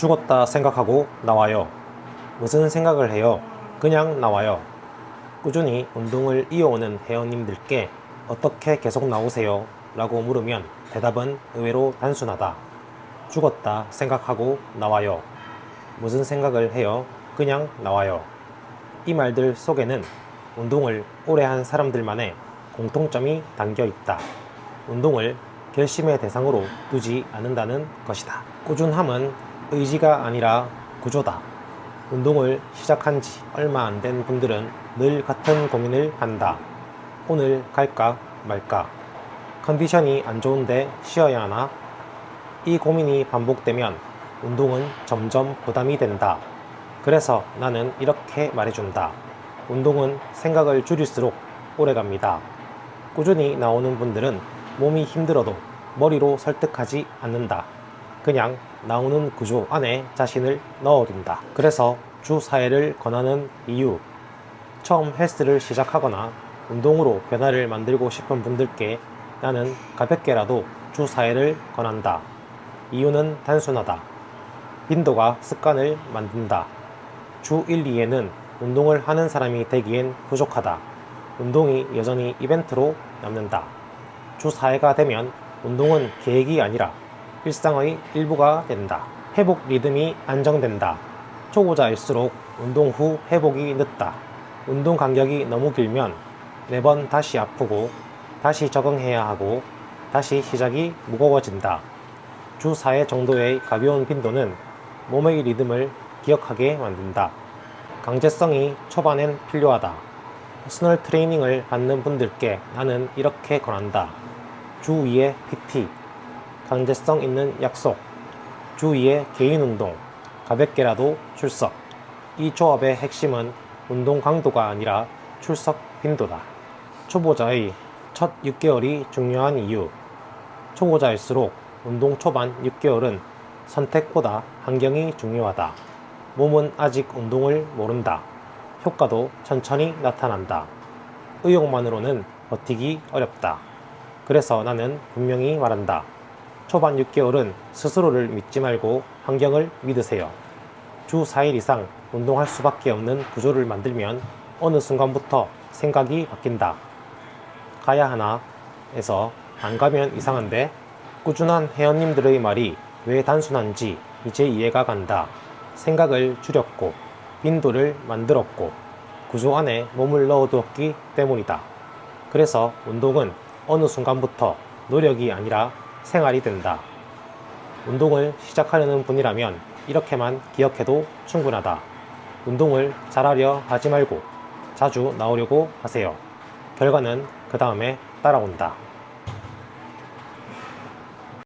죽었다 생각하고 나와요. 무슨 생각을 해요? 그냥 나와요. 꾸준히 운동을 이어오는 회원님들께 어떻게 계속 나오세요? 라고 물으면 대답은 의외로 단순하다. 죽었다 생각하고 나와요. 무슨 생각을 해요? 그냥 나와요. 이 말들 속에는 운동을 오래 한 사람들만의 공통점이 담겨 있다. 운동을 결심의 대상으로 두지 않는다는 것이다. 꾸준함은 의지가 아니라 구조다. 운동을 시작한 지 얼마 안 된 분들은 늘 같은 고민을 한다. 오늘 갈까 말까? 컨디션이 안 좋은데 쉬어야 하나? 이 고민이 반복되면 운동은 점점 부담이 된다. 그래서 나는 이렇게 말해준다. 운동은 생각을 줄일수록 오래 갑니다. 꾸준히 나오는 분들은 몸이 힘들어도 머리로 설득하지 않는다. 그냥 나오는 구조 안에 자신을 넣어둔다. 그래서 주 4회를 권하는 이유. 처음 헬스를 시작하거나 운동으로 변화를 만들고 싶은 분들께 나는 가볍게라도 주 4회를 권한다. 이유는 단순하다. 빈도가 습관을 만든다. 주 1, 2회는 운동을 하는 사람이 되기엔 부족하다. 운동이 여전히 이벤트로 남는다. 주 4회가 되면 운동은 계획이 아니라 일상의 일부가 된다. 회복 리듬이 안정된다. 초보자일수록 운동 후 회복이 늦다. 운동 간격이 너무 길면 매번 다시 아프고 다시 적응해야 하고 다시 시작이 무거워진다. 주 4회 정도의 가벼운 빈도는 몸의 리듬을 기억하게 만든다. 강제성이 초반엔 필요하다. 퍼스널 트레이닝을 받는 분들께 나는 이렇게 권한다. 주 2회 PT, 강제성 있는 약속, 주 2회 개인 운동, 가볍게라도 출석. 이 조합의 핵심은 운동 강도가 아니라 출석 빈도다. 초보자의 첫 6개월이 중요한 이유. 초보자일수록 운동 초반 6개월은 선택보다 환경이 중요하다. 몸은 아직 운동을 모른다. 효과도 천천히 나타난다. 의욕만으로는 버티기 어렵다. 그래서 나는 분명히 말한다. 초반 6개월은 스스로를 믿지 말고 환경을 믿으세요. 주 4일 이상 운동할 수밖에 없는 구조를 만들면 어느 순간부터 생각이 바뀐다. 가야 하나? 에서 안 가면 이상한데? 꾸준한 회원님들의 말이 왜 단순한지 이제 이해가 간다. 생각을 줄였고, 빈도를 만들었고, 구조 안에 몸을 넣어두었기 때문이다. 그래서 운동은 어느 순간부터 노력이 아니라 생활이 된다. 운동을 시작하려는 분이라면 이렇게만 기억해도 충분하다. 운동을 잘하려 하지 말고 자주 나오려고 하세요. 결과는 그 다음에 따라온다.